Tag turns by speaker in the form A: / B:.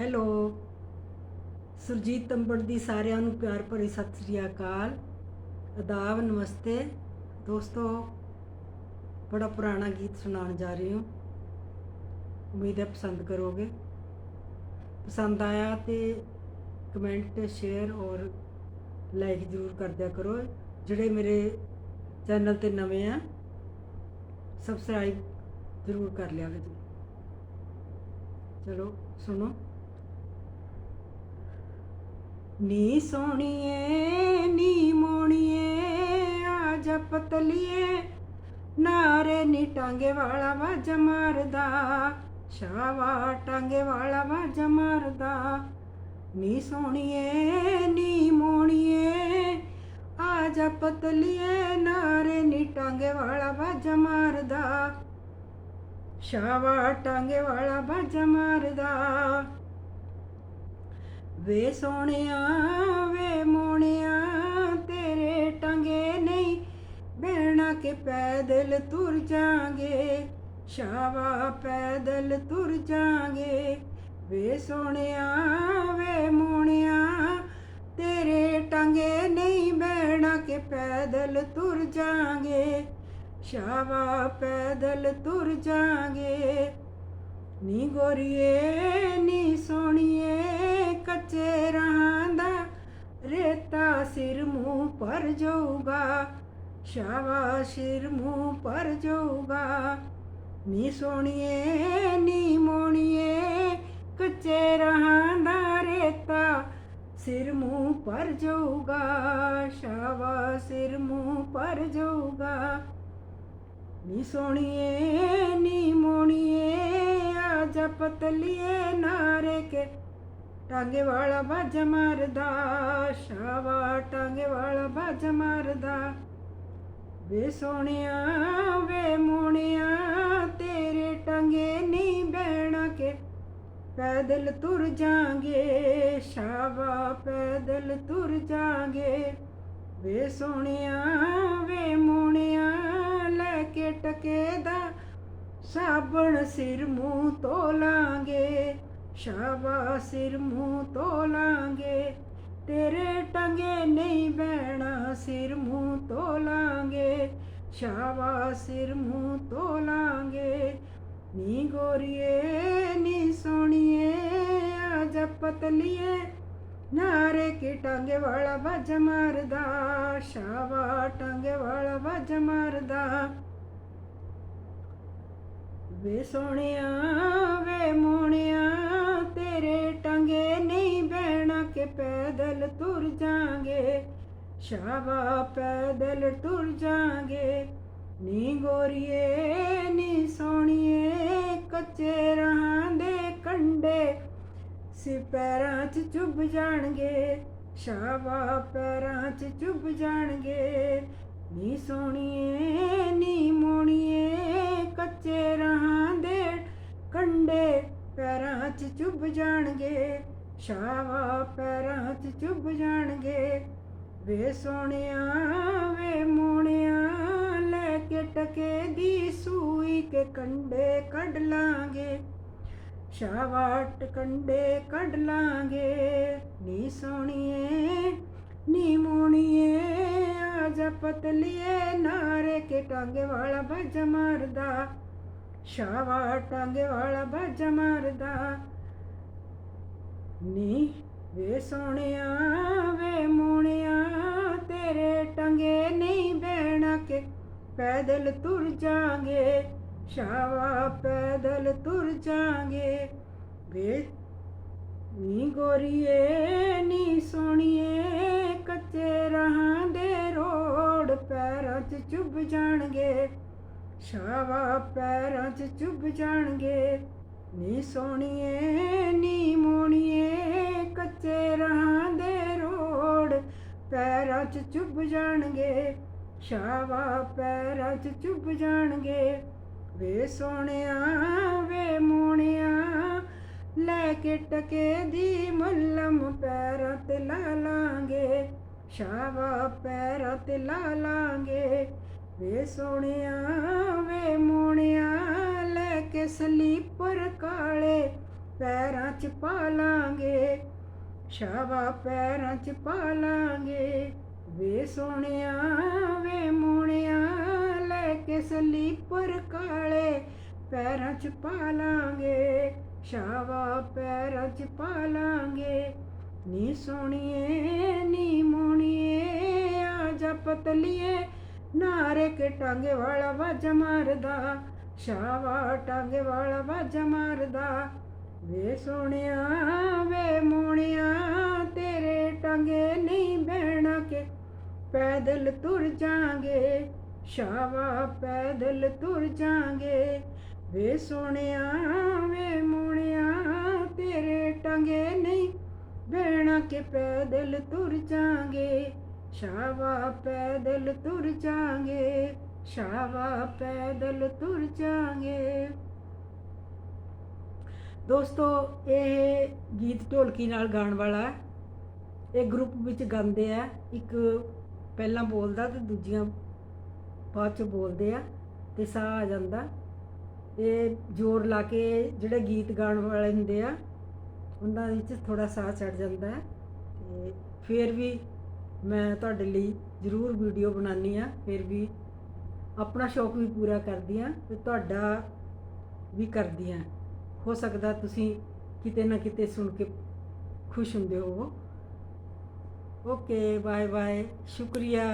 A: Hello. Surjit ਤੰਬੜ ਦੀ ਸਾਰਿਆਂ ਨੂੰ ਪਿਆਰ ਭਰੀ ਸਤਿ ਸ੍ਰੀ ਅਕਾਲ। ਅਦਾਬ, ਨਮਸਤੇ। ਦੋਸਤੋ, ਬੜਾ ਪੁਰਾਣਾ ਗੀਤ ਸੁਣਾਉਣ ਜਾ ਰਹੀ ਹਾਂ। ਉਮੀਦ ਹੈ ਪਸੰਦ ਕਰੋਗੇ। ਪਸੰਦ ਆਇਆ ਤੇ ਕਮੈਂਟ, ਸ਼ੇਅਰ ਔਰ ਲਾਈਕ ਜ਼ਰੂਰ ਕਰ ਦਿਆ ਕਰੋ। ਜਿਹੜੇ ਮੇਰੇ ਚੈਨਲ ਤੇ ਨਵੇਂ ਆ, ਸਬਸਕ੍ਰਾਈਬ ਜ਼ਰੂਰ ਕਰ ਲਿਆ ਜੀ ਚਲੋ, ਸੁਣੋ। ਨੀ ਸੋਣੀਏ, ਨੀ ਮੋਣੀਏ, ਆ ਜਪਤਲੀਏ ਨਾਰੇ ਨੀ ਟਾਂਗੇ ਵਾਲਾ ਵਾਜ ਮਾਰਦਾ ਸ਼ਾਵਾ ਟਾਂਗੇ ਵਾਲਾ ਵਾਜ ਮਾਰਦਾ। ਨੀ ਸੋਣੀਏ, ਨੀ ਮੋਣੀਏ, ਆ ਜਪਤਲੀਏ ਨਾਰੇ ਨੀ ਟਾਂਗੇ ਵਾਲਾ ਵਾਜ ਮਾਰਦਾ। ਸ਼ਾਵਾ ਟਾਂਗੇ ਵਾਲਾ ਬਾਜ ਮਾਰਦਾ। ਵੇ ਸੋਹਣਿਆ, ਵੇ ਮੋਹਣਿਆ, ਤੇਰੇ ਟਾਂਗੇ ਨਹੀਂ ਬਹਿਣਾ ਕਿ ਪੈਦਲ ਤੁਰ ਜਾਾਂਗੇ ਸ਼ਾਵਾ ਪੈਦਲ ਤੁਰ ਜਾਾਂਗੇ ਵੇ ਸੋਹਣਿਆ, ਵੇ ਮੋਹਣਿਆ, ਤੇਰੇ ਟਾਂਗੇ ਨਹੀਂ ਬਹਿਣਾ ਕਿ ਪੈਦਲ ਤੁਰ ਜਾਾਂਗੇ ਸ਼ਾਵਾ ਪੈਦਲ ਤੁਰ ਜਾਾਂਗੇ ਨੀ ਗੋਰੀਏ, ਨੀ ਸੋਣੀਏ ਕੱਚੇ ਰਾਂ ਦਾ ਰੇਤਾ ਸਿਰ ਮੂੰਹ ਪਰ ਜਾਊਗਾ ਸ਼ਾਵਾ ਸਿਰ ਮੂੰਹ ਪਰ ਜਾਊਗਾ। ਨੀ ਸੋਣੀਏ, ਨੀ ਮੋਣੀਏ ਕੱਚੇ ਰਾਂ ਦਾ ਰੇਤਾ ਸਿਰ ਮੂੰਹ ਪਰ ਜਾਊਗਾ ਸ਼ਾਵਾ ਸਿਰ ਮੂੰਹ ਪਰ ਜਾਊਗਾ। ਨੀ ਸੋਣੀਏ, ਨੀ ਮੋਣੀਏ, ਆ ਜਪਤਲੀਏ ਨਾਰੇ ਕੇ ਟਾਂਗੇ ਵਾਲਾ ਬਾਜ ਮਾਰਦਾ ਸ਼ਾਵਾ ਟਾਂਗੇ ਵਾਲਾ ਬਾਜ ਮਾਰਦਾ। ਵੇ ਸੋਹਣਿਆ, ਵੇ ਮੋਣਿਆ ਤੇਰੇ ਟਾਂਗੇ ਨਹੀਂ ਬਹਿਣਾ ਕੇ ਪੈਦਲ ਤੁਰ ਜਾਾਂਗੇ ਸ਼ਾਵਾ ਪੈਦਲ ਤੁਰ ਜਾਾਂਗੇ। ਵੇ ਸੋਹਣਿਆ, ਵੇ ਮੋਣਿਆ ਲੈ ਕੇ ਟਕੇ ਦਾ ਸਾਬਣ ਸਿਰ ਮੂੰਹ ਤੋਲਾਂਗੇ ਸ਼ਾਬਾ ਸਿਰ ਮੂੰਹ ਤੋਲਾਂਗੇ, ਤੇਰੇ ਟੰਗੇ ਨਹੀਂ ਬਹਿਣਾ ਸਿਰ ਮੂੰਹ ਤੋਲਾਂਗੇ ਸ਼ਾਬਾ ਸਿਰ ਮੂੰਹ ਤੋਲਾਂਗੇ। ਨੀ ਗੋਰੀਏ, ਨੀ ਸੋਣੀਏ ਆ ਜਪਤਲੀਏ ਨਾਰੇ ਕੀ ਟਾਂਗੇ ਵਾਲਾ ਵੱਜ ਮਾਰਦਾ ਸ਼ਾਵਾ ਟਾਂਗੇ ਵਾਲਾ ਵੱਜ ਮਾਰਦਾ। ਵੇ ਸੋਹਣਿਆ, ਵੇ ਮੋਹਣਿਆ ਕੇ ਪੈਦਲ ਤੁਰ ਜਾਾਂਗੇ, ਸ਼ਾਵਾ ਪੈਦਲ ਤੁਰ ਜਾਾਂਗੇ। ਨੀ ਗੋਰੀਏ, ਨੀ ਸੋਹਣੀਏ ਕੱਚੇ ਰਹਾਂ ਦੇ ਕੰਡੇ ਸਿਪੈਰਾਂ 'ਚ ਚੁੱਭ ਜਾਣਗੇ, ਸ਼ਾਵਾ ਪੈਰਾਂ 'ਚ ਚੁੱਭ ਜਾਣਗੇ। ਨੀ ਸੋਣੀਏ, ਨੀ ਮੋਣੀਏ, ਕੱਚੇ ਰਹਾਂ ਦੇ ਕੰਡੇ ਪੈਰਾਂ 'ਚ ਚੁੱਭ ਜਾਣਗੇ। ਸ਼ਾਵਾ ਪੈਰਾਂ 'ਚ ਚੁੱਭ ਜਾਣਗੇ। ਵੇ ਸੋਹਣਿਆ, ਵੇ ਮੋਣਿਆ ਲੈ ਕੇ ਟਕੇ ਦੀ ਸੂਈ ਕੇ ਕੰਡੇ ਕੱਢ ਲਾਂਗੇ। ਸ਼ਾਵਾਟ ਕੰਡੇ ਕੱਢ ਲਾਂਗੇ। ਨੀ ਸੋਣੀਏ ਨੀ ਮੋਣੀਏ ਆ ਜਪਤਲੀਏ ਨਾਰੇ ਕੇ ਟਾਂਗੇ ਵਾਲਾ ਭਜ ਮਾਰਦਾ। ਸ਼ਾਵਾ ਟਾਂਗੇ ਵਾਲਾ ਭਜ ਮਾਰਦਾ। ਨੀ ਵੇ ਸੋਹਣਿਆ, ਵੇ ਮੋਣਿਆ ਤੇਰੇ ਟੰਗੇ ਨਹੀਂ ਬਹਿਣਾ ਕੇ ਪੈਦਲ ਤੁਰ ਜਾਾਂਗੇ ਸ਼ਾਵਾ ਪੈਦਲ ਤੁਰ ਜਾਾਂਗੇ। ਵੇ ਨੀ ਗੋਰੀਏ, ਨੀ ਸੋਣੀਏ ਕੱਚੇ ਰਹਾਂ ਦੇ ਰੋੜ ਪੈਰਾਂ 'ਚ ਚੁੱਭ ਜਾਣਗੇ ਸ਼ਾਵਾ ਪੈਰਾਂ 'ਚ ਚੁੱਭ ਜਾਣਗੇ। ਨੀ ਸੋਣੀਏ, ਨੀ ਮੋਣੀਏ, ਕੱਚੇ ਰਹਾਂ ਦੇ ਰੋੜ। ਪੈਰਾਂ 'ਚ ਚੁੱਭ ਜਾਣਗੇ ਸ਼ਾਵਾ ਪੈਰਾਂ 'ਚ ਚੁੱਭ ਜਾਣਗੇ। ਵੇ ਸੋਹਣਿਆ, ਵੇ ਮੋਹਣਿਆ ਲੈ ਕੇ ਟਕੇ ਦੀ ਮੁੱਲਮ ਪੈਰਾਂ ਤੇ ਲਾ ਲਾਂਗੇ। ਸ਼ਾਵਾ ਪੈਰਾਂ ਤੇ ਲਾ ਲਾਂਗੇ। ਵੇ ਸੋਹਣਿਆ, ਵੇ ਮੋਹਣਿਆ ਲੈ ਕੇ ਸਲੀਪਰ ਕਾਲੇ ਪੈਰਾਂ 'ਚ ਪਾ ਲਾਂਗੇ ਸ਼ਾਵਾ ਪੈਰਾਂ 'ਚ ਪਾ ਲਾਂਗੇ। ਵੇ ਸੋਹਣਿਆ, ਵੇ ਮੋਹਣਿਆ, ਲੈ ਕੇ ਸਲੀਪਰ ਕਾਲੇ ਪੈਰਾਂ 'ਚ ਪਾ ਲਾਂਗੇ ਸ਼ਾਵਾ ਪੈਰਾਂ 'ਚ ਪਾ ਲਾਂਗੇ। ਨੀ ਸੋਹਣੀਏ, ਨੀ ਮੋਹਣੀਏ, ਆ ਜਾ ਪਤਲੀਏ, ਨਾਰੇ ਕੇ ਟਾਂਗੇ ਵਾਲਾ ਵਾਜ ਮਾਰਦਾ। ਸ਼ਾਵਾ ਟਾਂਗੇ ਵਾਲਾ ਵਾਜ ਮਾਰਦਾ। ਵੇ ਸੋਹਣਿਆ, ਵੇ ਮੋਹਣਿਆ, ਤੇਰੇ ਟੰਗੇ ਨਹੀਂ ਬਹਿਣਾ ਕੇ ਪੈਦਲ ਤੁਰ ਜਾਾਂਗੇ। ਸ਼ਾਵਾ ਪੈਦਲ ਤੁਰ ਜਾਾਂਗੇ। ਵੇ ਸੋਹਣਿਆ, ਵੇ ਮੋਹਣਿਆ, ਤੇਰੇ ਟੰਗੇ ਨਹੀਂ ਬਹਿਣਾ ਕੇ ਪੈਦਲ ਤੁਰ ਜਾਾਂਗੇ। ਸ਼ਾਵਾ ਪੈਦਲ ਤੁਰ ਜਾਾਂਗੇ। ਸ਼ਾਵਾ ਪੈਦਲ ਤੁਰ ਜਾਾਂਗੇ। ਦੋਸਤੋ, ਇਹ ਗੀਤ ਢੋਲਕੀ ਨਾਲ ਗਾਉਣ ਵਾਲਾ ਹੈ। ਇਹ ਗਰੁੱਪ ਵਿੱਚ ਗਾਉਂਦੇ ਆ। ਇੱਕ ਪਹਿਲਾਂ ਬੋਲਦਾ ਤੇ ਦੂਜੀਆਂ ਬਾਅਦ ਚ ਬੋਲਦੇ ਆ ਤੇ ਸਾਹ ਆ ਜਾਂਦਾ। ਇਹ ਜ਼ੋਰ ਲਾ ਕੇ ਜਿਹੜੇ ਗੀਤ ਗਾਉਣ ਵਾਲੇ ਹੁੰਦੇ ਆ, ਉਹਨਾਂ ਵਿੱਚ ਥੋੜਾ ਸਾਹ ਚੜ ਜਾਂਦਾ ਹੈ। ਤੇ ਫਿਰ ਵੀ ਮੈਂ ਤੁਹਾਡੇ ਲਈ ਜ਼ਰੂਰ ਵੀਡੀਓ ਬਣਾਉਣੀ ਆ ਫਿਰ ਵੀ ਆਪਣਾ ਸ਼ੌਕ ਵੀ ਪੂਰਾ ਕਰਦੀ ਆ ਤੇ ਤੁਹਾਡਾ ਵੀ ਕਰਦੀ ਆ ਹੋ ਸਕਦਾ ਤੁਸੀਂ ਕਿਤੇ ਨਾ ਕਿਤੇ ਸੁਣ ਕੇ ਖੁਸ਼ ਹੁੰਦੇ ਹੋਵੋ। ਓਕੇ ਬਾਏ ਬਾਏ ਸ਼ੁਕਰੀਆ।